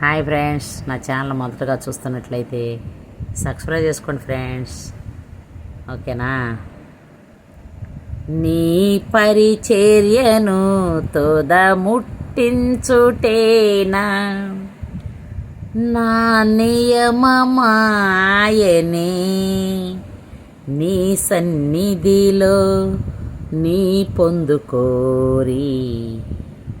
Hi friends నా channel మొదటగా చూస్తున్నట్లయితే సబ్స్క్రైబ్ చేసుకోండి ఫ్రెండ్స్. ఓకేనా? నీ పరిచర్యను తోద ముట్టించుటేనా నా నియమమాయనే నీ సన్నిధిలో నీ పొందుకోరి.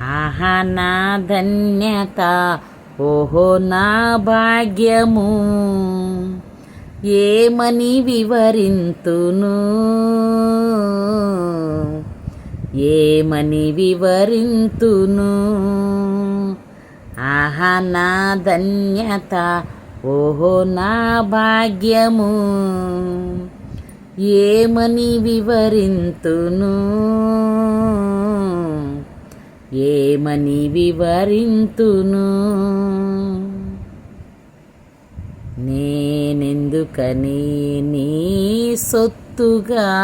ఆహా నా ధన్యత ఓహో నా భాగ్యము. ఏమని వివరింతును? ఏమని వివరింతును? ఆహా నా ధన్యత ఓహో నా భాగ్యము. ఏమని వివరింతును? ఏమని వివరింతును? నేనెందుకని నీ సొత్తుగా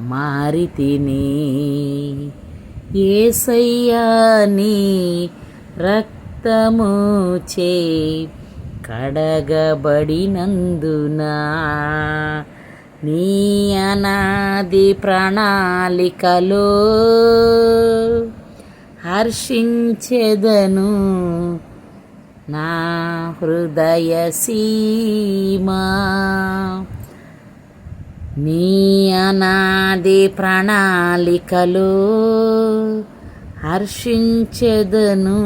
మారితిని? ఏసయ్యా నీ రక్తము చే కడగబడినందునా నీ అనాది ప్రణాళికలో హర్షించెదను నా హృదయ సీమా. నీ అనాది ప్రణాళికలో హర్షించెదను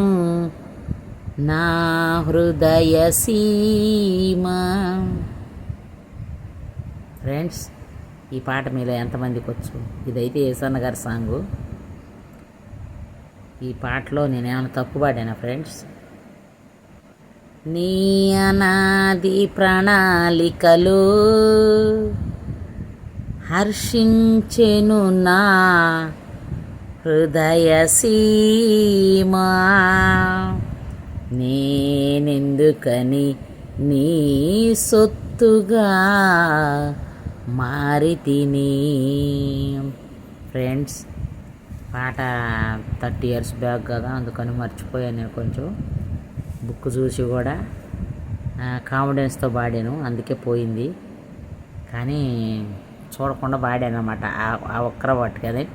నా హృదయ సీమా. ఫ్రెండ్స్ ఈ పాట మీలో ఎంతమందికి వచ్చు? ఇదైతే యేసన్న గారి సాంగు. ఈ పాటలో నేనేమైనా తప్పు పాడానా ఫ్రెండ్స్ నీ అనాది ప్రణాళికలు హర్షించెను నా హృదయ సీమా. నేనెందుకని నీ సొత్తుగా మారి తిని ఫ్రెండ్స్ పాట థర్టీ ఇయర్స్ బ్యాక్ కదా అందుకని మర్చిపోయాను నేను కొంచెం. బుక్ చూసి కూడా కాన్ఫిడెన్స్తో పాడాను అందుకే పోయింది. కానీ చూడకుండా పాడాను అనమాట ఆ ఒక్కర పట్టుకు అది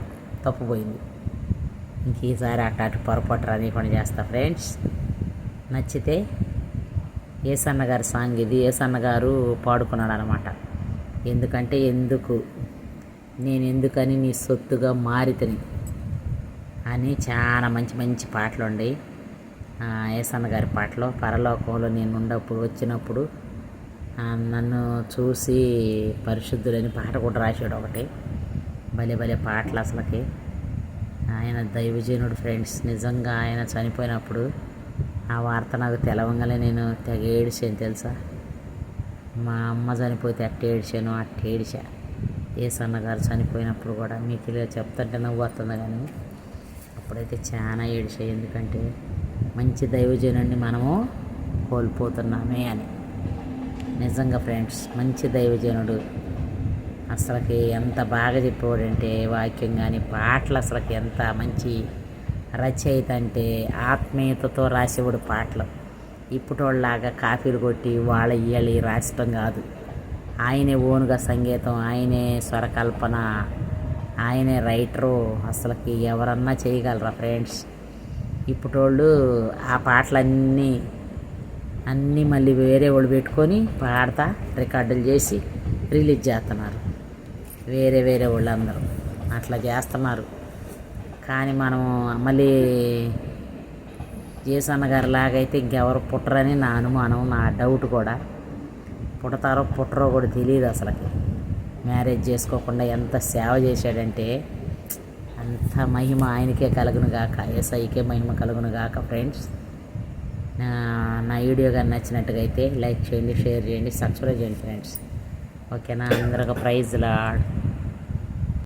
తప్పుపోయింది. ఇంక ఈసారి అట్ట అటు పొరపాటు రానికుండా చేస్తా ఫ్రెండ్స్. నచ్చితే ఏసన్న గారి సాంగ్ ఇది ఏసన్న గారు పాడుకున్నాడు అనమాట ఎందుకంటే ఎందుకు? నేను ఎందుకని నీ సొత్తుగా మారితని? అని చాలా మంచి మంచి పాటలు ఉండి ఏసన్న గారి పాటలు పరలోకంలో నేను ఉన్నప్పుడు వచ్చినప్పుడు నన్ను చూసి పరిశుద్ధులని పాట కూడా రాశాడు ఒకటి. భలే భలే పాటలు అసలుకి. ఆయన దైవజనుడు ఫ్రెండ్స్ నిజంగా ఆయన చనిపోయినప్పుడు ఆ వార్త నాకు తెలవంగానే నేను తెగ ఏడిచాను తెలుసా? మా అమ్మ చనిపోతే అట్ట ఏడిచాను అట్ట ఏడిచా. ఏ సన్నగారు చనిపోయినప్పుడు కూడా మీకు ఇలా చెప్తుంటే నవ్వు వస్తుంది కానీ అప్పుడైతే చాలా ఏడిచా. ఎందుకంటే మంచి దైవజనుడిని మనము కోల్పోతున్నామే అని. నిజంగా ఫ్రెండ్స్ మంచి దైవజనుడు అసలుకి ఎంత బాగా చెప్పేవాడంటే వాక్యం కానీ పాటలు అసలుకి ఎంత మంచి రచయిత అంటే ఆత్మీయతతో రాసేవాడు పాటలు. ఇప్పటోళ్ళలాగా కాఫీలు కొట్టి వాళ్ళ ఇయ్యాలి రాసటం కాదు. ఆయనే ఓనుగా సంగీతం ఆయనే స్వరకల్పన ఆయనే రైటరు. అసలుకి ఎవరన్నా చేయగలరా ఫ్రెండ్స్? ఇప్పటోళ్ళు ఆ పాటలన్నీ అన్నీ మళ్ళీ వేరే వాళ్ళు పెట్టుకొని పాడతా రికార్డులు చేసి రిలీజ్ చేస్తున్నారు వేరే వేరే వాళ్ళు అందరూ అట్లా చేస్తున్నారు. కానీ మనము మళ్ళీ జేసన్న గారి లాగైతే ఇంకెవరు పుట్టరని నా అనుమానం నా డౌట్ కూడా. పుడతారో పుట్టరో కూడా తెలియదు అసలుకి. మ్యారేజ్ చేసుకోకుండా ఎంత సేవ చేశాడంటే అంత మహిమ ఆయనకే కలుగును గాక ఏసైకే మహిమ కలుగును గాక ఫ్రెండ్స్. నా- నా వీడియో కానీ నచ్చినట్టుగా అయితే లైక్ చేయండి షేర్ చేయండి సబ్స్క్రైబ్ చేయండి ఫ్రెండ్స్. ఓకేనా? అందరికి ప్రైజ్ లాడ్